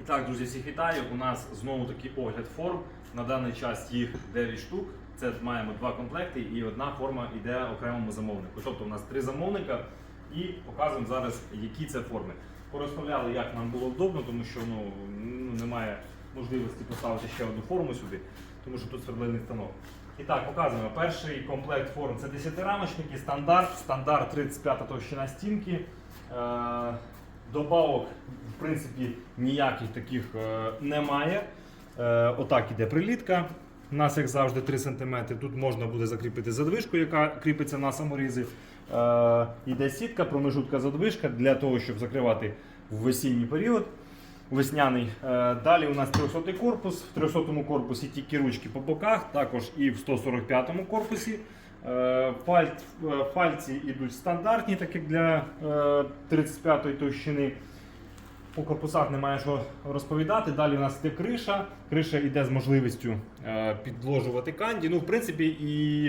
І так, друзі, всіх вітаю. У нас знову таки огляд форм. На даний час їх 9 штук. Це маємо два комплекти і одна форма йде окремому замовнику. Тобто у нас три замовника і показуємо зараз, які це форми. Порозставляли, як нам було вдобно, тому що ну, ну, немає можливості поставити ще одну форму сюди, тому що тут свердлильний станок. І так, показуємо. Перший комплект форм це 10-рамочники, стандарт, стандарт 35 товщина стінки. Добавок, в принципі, ніяких таких е, немає. Е, отак іде прилітка. У нас, як завжди, 3 см. Тут можна буде закріпити задвижку, яка кріпиться на саморізи. Е, іде сітка, промежутка задвижка для того, щоб закривати в весінній період. Весняний. Е, Далі у нас 300 корпус. В 300 корпусі тільки ручки по боках, також і в 145 корпусі. Е, е, фальці йдуть стандартні, так як для е, 35-ї товщини. По корпусах немає що розповідати. Далі у нас йде криша. Криша йде з можливістю е, підложувати канді. Ну, в принципі, і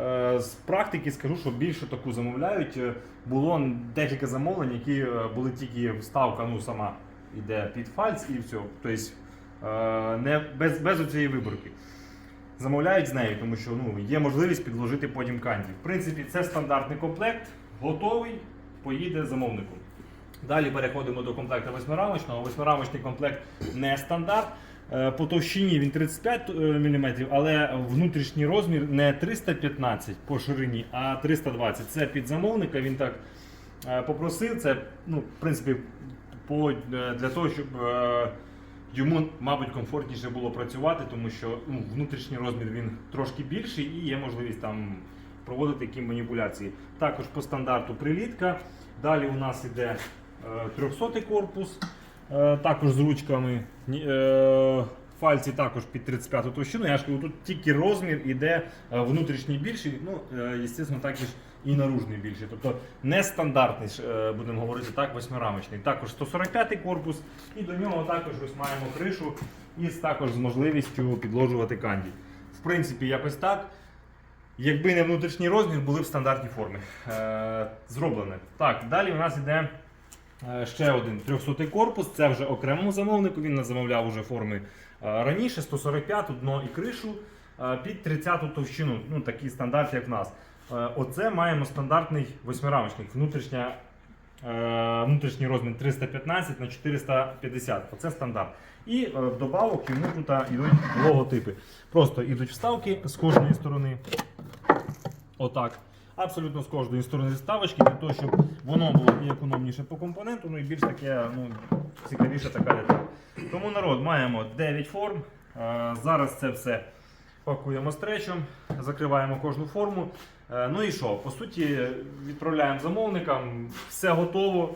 е, з практики скажу, що більше таку замовляють. Е, Було декілька замовлень, які е, були тільки вставка, ну сама йде під фальц і все. Тобто е, без, без цієї виборки. Замовляють з нею, тому що ну, є можливість підложити потім канді. В принципі, це стандартний комплект, готовий, поїде замовнику. Далі переходимо до комплекту восьмирамочного. Восьмирамочний комплект не стандарт. Е, По товщині він 35 мм, але внутрішній розмір не 315 по ширині, а 320. Це під замовника. Він так е, попросив. Це ну, в принципі е, для того, щоб е, йому, мабуть, комфортніше було працювати, тому що ну, внутрішній розмір він трошки більший і є можливість там проводити які маніпуляції. Також по стандарту прилітка. Далі у нас іде е, 300 корпус, е, також з ручками. Е, Фальці також під 35 товщину. Я ж кажу, тут тільки розмір іде е, внутрішній більший, ну, е, звісно, так і наружний більший. Тобто нестандартний, е, будемо говорити так, восьмирамочний. Також 145 корпус, і до нього також ось маємо кришу із також з можливістю підложувати канді. В принципі, якось так. Якби не внутрішній розмір, були б стандартні форми. Е, зроблене. Так, далі у нас йде е, ще один 300 корпус. Це вже окремому замовнику. Він замовляв уже форми е, раніше, 145 дно і кришу е, під 30 товщину. Ну, такий стандарт, як в нас. Е, оце маємо стандартний восьмирамочник. Внутрішня, е, внутрішній розмір 315 на 450. Оце стандарт. І е, вдобавок йому е, йдуть логотипи. Просто йдуть вставки з кожної сторони. Отак. Абсолютно з кожної сторони ставочки, для того, щоб воно було і економніше по компоненту, ну і більш таке ну, цікавіше така деталь. Тому народ маємо 9 форм. Зараз це все пакуємо стречом, закриваємо кожну форму. Е, Ну і що? По суті, відправляємо замовникам, все готово,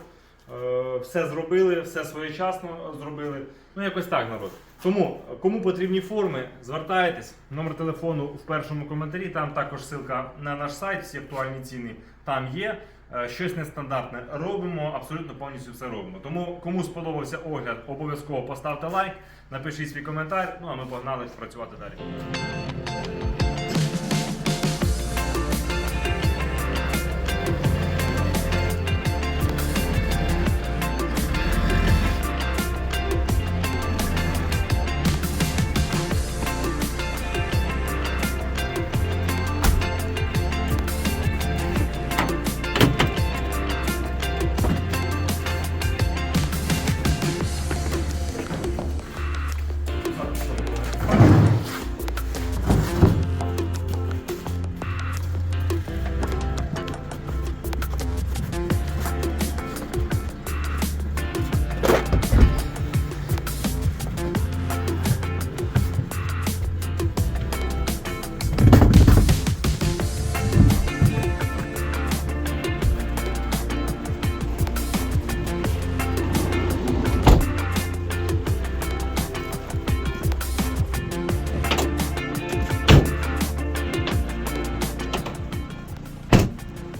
все зробили, все своєчасно зробили. Ну, якось так, народ. Тому, кому потрібні форми, звертайтесь. Номер телефону в першому коментарі. Там також ссылка на наш сайт, всі актуальні ціни там є. Е, Щось нестандартне робимо, абсолютно повністю все робимо. Тому, кому сподобався огляд, обов'язково поставте лайк, напишіть свій коментар. Ну а ми погнали працювати далі.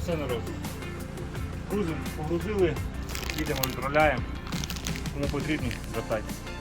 Все народ. Грузимо, погрузили, їдемо, відправляємо. Кому потрібні, звертайтеся.